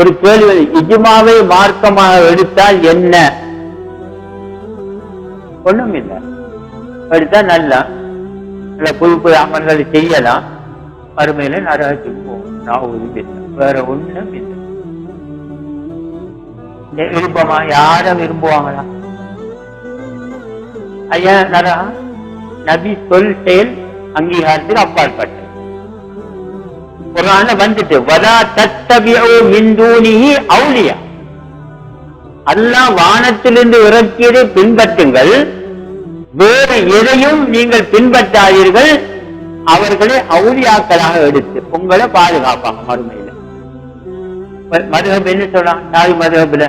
ஒரு கேள்வி இஜுமாவை மார்க்கமாக எடுத்தால் என்ன? ஒண்ணும் இல்லை எடுத்தா நல்லா. நல்ல புது புது அமல்களை செய்யலாம். மறுமையில நரகத்துக்கு போகும் நான் உறுதி வேற ஒண்ணும் இல்லை விருப்பமா? யார விரும்புவாங்களா? ஐயா நரா நபி சொல் செயல் அங்கீகாரத்துக்கு அப்பாற்பட்ட குரான்ல வந்துட்டு வதா தத்தபியோ மின்தூனிஹி அவுலியா. அல்லாஹ் வானத்திலிருந்து இறக்கியதை பின்பற்றுங்கள். வேறு எதையும் நீங்கள் பின்பற்றாதீர்கள். அவர்களை அவுளியாக்களாக எடுத்து உங்களை பாதுகாப்பாங்க மறுமையில. மதுகப் என்ன சொல்றான் தாய் மதுகப்ல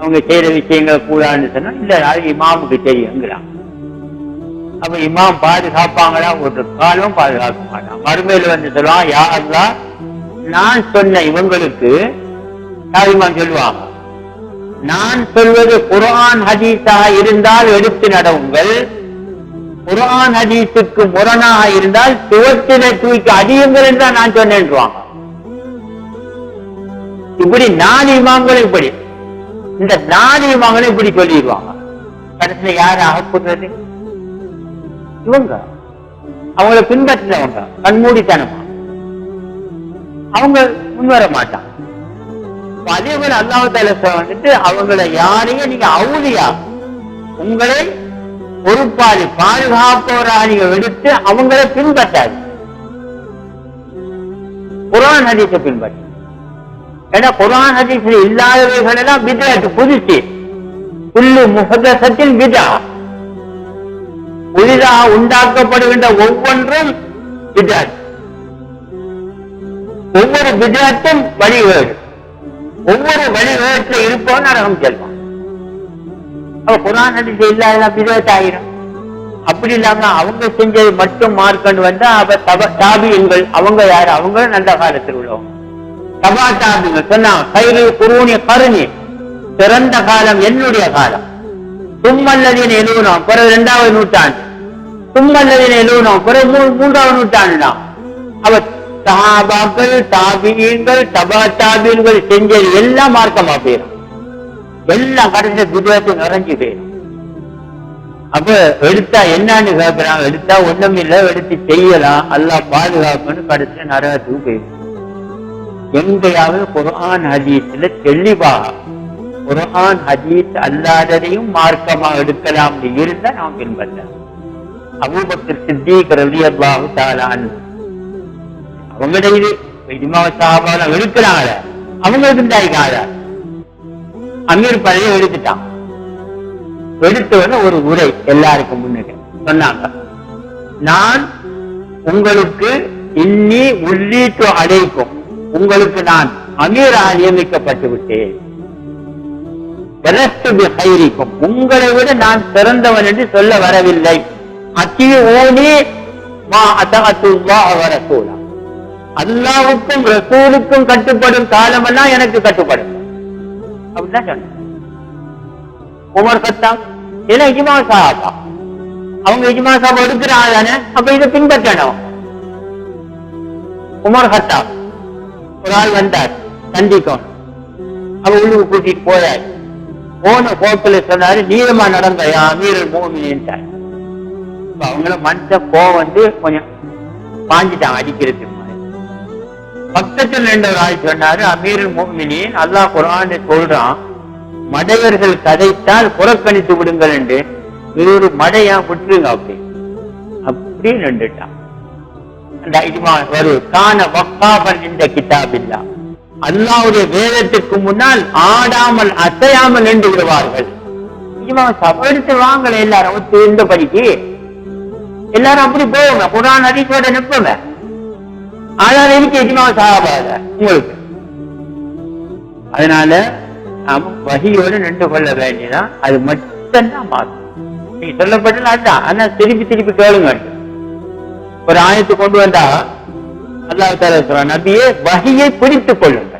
அவங்க செய்யற விஷயங்கள் கூடாதுன்னு சொன்னா இல்ல இமாமுக்கு தெரியுங்கிறான் அப்ப இமாம் பாதுகாப்பாங்களா ஒரு காலம் பாதுகாக்க மாட்டான். மறுமையில வந்து சொல்லுவான் யாரெல்லாம் நான் சொன்ன இவங்களுக்கு தாலிமான் சொல்லுவாங்க? நான் சொல்வது குரான் ஹதீஸாக இருந்தால் எடுத்து நடவுங்கள். குரான் ஹதீஸுக்கு முரணாக இருந்தால் துவத்தினை தூக்கி அடியுங்கள் என்று நான் சொன்னேன்றாங்க இப்படி நாலு இமாம்களும் இப்படி. இந்த நாலு இமாம்களும் இப்படி சொல்லிடுவாங்க. கடைசியில் யார் அகப்படுறது இவங்க. அவங்கள பின்பற்றினவங்க. கண்மூடித்தனமா. அவங்க முன்வர மாட்டாங்க அப்ப அதே போல அல்லாஹால வந்துட்டு அவங்கள யாரையும் நீங்க அவுதியா உங்களை பொறுப்பாளி பாதுகாப்பவரா நீங்க எடுத்து அவங்கள பின்பற்றாது குரான் ஹதீஸை பின்பற்ற. ஏன்னா குரான் ஹதீஸ்ல இல்லாதவைகள் எல்லாம் பிதாட்டு புதுசு. புல்லு முகதசத்தின் விதா புதிதாக உண்டாக்கப்படுகின்ற ஒவ்வொன்றும் பிதாட் ஒவ்வொரு பிதாட்டும் வழிவேடு. ஒவ்வொரு வழிவேட்டில் இருப்பவன் நரகம் செல்வான். அப்ப குரான் அடிச்சு இல்லாத பிதாட் ஆயிரும் அப்படி இல்லாம அவங்க செஞ்சது மட்டும் மார்க்கண்டு வந்தா அவ தப தாபியங்கள் அவங்க யாரு? அவங்க நல்ல காலத்தில் உள்ளவங்க. தபா தாபியங்கள் சொன்னாங்க கயிறு குருணி கருணி சிறந்த காலம் என்னுடைய காலம். தும்மல்லதின் எழுவனும் பிறகு இரண்டாவது நூற்றாண்டு. தும்மல்லதின் எழுவனம் பிறகு மூன்றாவது நூற்றாண்டு தான் சஹாபாக்கள் தாபியங்கள் தபா தாபியங்கள் செஞ்சது எல்லாம் மார்க்கமா போயிடும் எல்லாம் கடைசி குஜராத்து நிறைஞ்சு போயிடும் அப்ப எடுத்தா என்னன்னு கேட்கிறான் எடுத்தா ஒண்ணும் இல்ல. எடுத்து செய்யலாம். எல்லாம் பாதுகாப்புன்னு கடைசியில நரகத்துக்கு போயிடும் எங்கேயாவது குரான் ஹதீஸ்ல தெளிவாக குரான் ஹதீஸ் அல்லாததையும் மார்க்கமா எடுக்கலாம் இருந்தா நாம் பின்பற்றலாம் அபூபக்கர் சித்திக் ரவி அல்லாஹு அன்ஹு. அவங்களோட இது சாபாலாம் அவங்களுக்கு இருந்தாங்க அமீர் பழைய எடுத்துட்டான். எடுத்தவன ஒரு உரை எல்லாருக்கும் முன்னுக்கு சொன்னாங்க. நான் உங்களுக்கு இன்னி உள்ளீட்டு அழைக்கும். உங்களுக்கு நான் அமீரா நியமிக்கப்பட்டு விட்டேன். உங்களை விட நான் சிறந்தவன் என்று சொல்ல வரவில்லை. அத்தி ஓனி மா அதகத்துல்லா ரசூலா. அல்லாவுக்கும் ரசூலுக்கும் கட்டுப்படும் காலமெல்லாம் எனக்கு கட்டுப்படும். அப்படிதான் சொன்னேன். உமர் கத்தாம் ஏன்னா இஜ்மா சாபா அவங்க இஜ்மா சாபா எடுக்கிறாங்க தானே அப்ப இதை பின்பற்றணும். உமர் கத்தாம் ஒரு ஆள் வந்தார் சந்திக்கணும் அவ உள்ளுக்கு கூட்டிட்டு போயார் போன கோப்பில் சொன்னாரு நீளமா நடந்த அமீரல் மோமினின்ட்டார் இப்ப அவங்கள மனுஷ கோவம் வந்து கொஞ்சம் பாஞ்சிட்டாங்க அடிக்கிறதுக்கு பக்கத்தில் பக்கத்துல ரெண்டு சொன்னாரு அமீர் மோமினின் அல்லாஹ் குரான் சொல்றான் மடையர்கள் கதைத்தால் புறக்கணித்து விடுங்கள் என்று. மடையா விட்டுருங்க அப்படி. அப்படி நின்றுட்டான். அந்த ஒரு கான வக்காபன் இந்த கிதாபில்லா. அல்லாவுடைய வேதத்துக்கு முன்னால் ஆடாமல் அசையாமல் நின்று விடுவார்கள். இவன் சபரித்து வாங்கல எல்லாரும் தீர்ந்த படிக்கு. எல்லாரும் அப்படி போவாங்க. குரான் ஹதீஸோட நிற்பங்க. ஆதாரம் இருக்கு இஜ்மா சாபாத உங்களுக்கு. அதனால நாம வகியோடு நின்று கொள்ள வேண்டியதான் அது மட்டும்தான் மாறும் நீங்க சொல்லப்பட்டது அதுதான். ஆனா திருப்பி திருப்பி கேளுங்க. ஒரு ஆயத்தை கொண்டு வந்தா அல்லாஹ் தாலா சொல்றான் நபியே வகையை பிடித்துக் கொள்ளும்